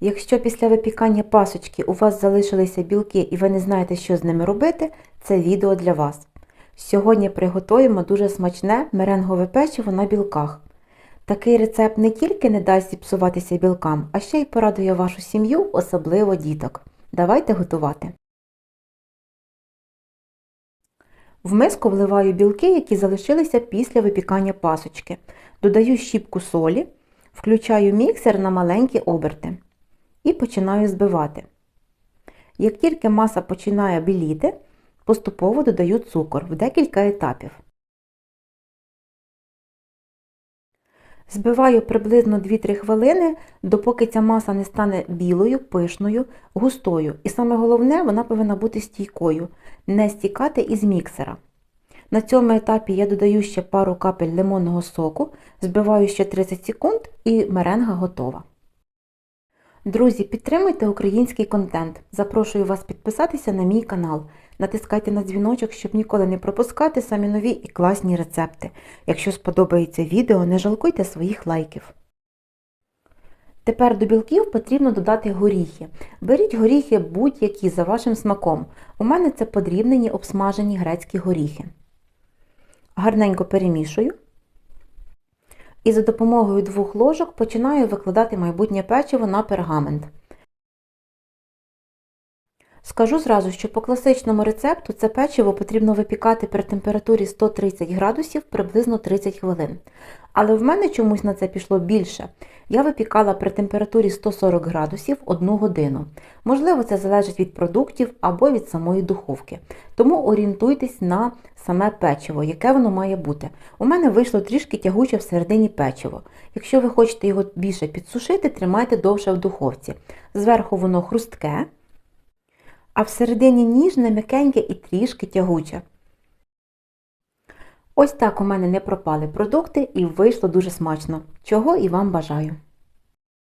Якщо після випікання пасочки у вас залишилися білки і ви не знаєте, що з ними робити, це відео для вас. Сьогодні приготуємо дуже смачне меренгове печиво на білках. Такий рецепт не тільки не дасть зіпсуватися білкам, а ще й порадує вашу сім'ю, особливо діток. Давайте готувати. В миску вливаю білки, які залишилися після випікання пасочки. Додаю щіпку солі, включаю міксер на маленькі оберти і починаю збивати. Як тільки маса починає біліти, поступово додаю цукор в декілька етапів. Збиваю приблизно 2-3 хвилини, допоки ця маса не стане білою, пишною, густою. І саме головне, вона повинна бути стійкою, не стікати із міксера. На цьому етапі я додаю ще пару капель лимонного соку, збиваю ще 30 секунд і меренга готова. Друзі, підтримуйте український контент. Запрошую вас підписатися на мій канал. Натискайте на дзвіночок, щоб ніколи не пропускати самі нові і класні рецепти. Якщо сподобається відео, не жалкуйте своїх лайків. Тепер до білків потрібно додати горіхи. Беріть горіхи будь-які за вашим смаком. У мене це подрібнені обсмажені грецькі горіхи. Гарненько перемішую. І за допомогою двох ложок починаю викладати майбутнє печиво на пергамент. Скажу зразу, що по класичному рецепту це печиво потрібно випікати при температурі 130 градусів приблизно 30 хвилин. Але в мене чомусь на це пішло більше. Я випікала при температурі 140 градусів 1 годину. Можливо, це залежить від продуктів або від самої духовки. Тому орієнтуйтесь на саме печиво, яке воно має бути. У мене вийшло трішки тягуче всередині печиво. Якщо ви хочете його більше підсушити, тримайте довше в духовці. Зверху воно хрустке а всередині ніжне, м'якеньке і трішки тягуче. Ось так у мене не пропали продукти і вийшло дуже смачно, чого і вам бажаю.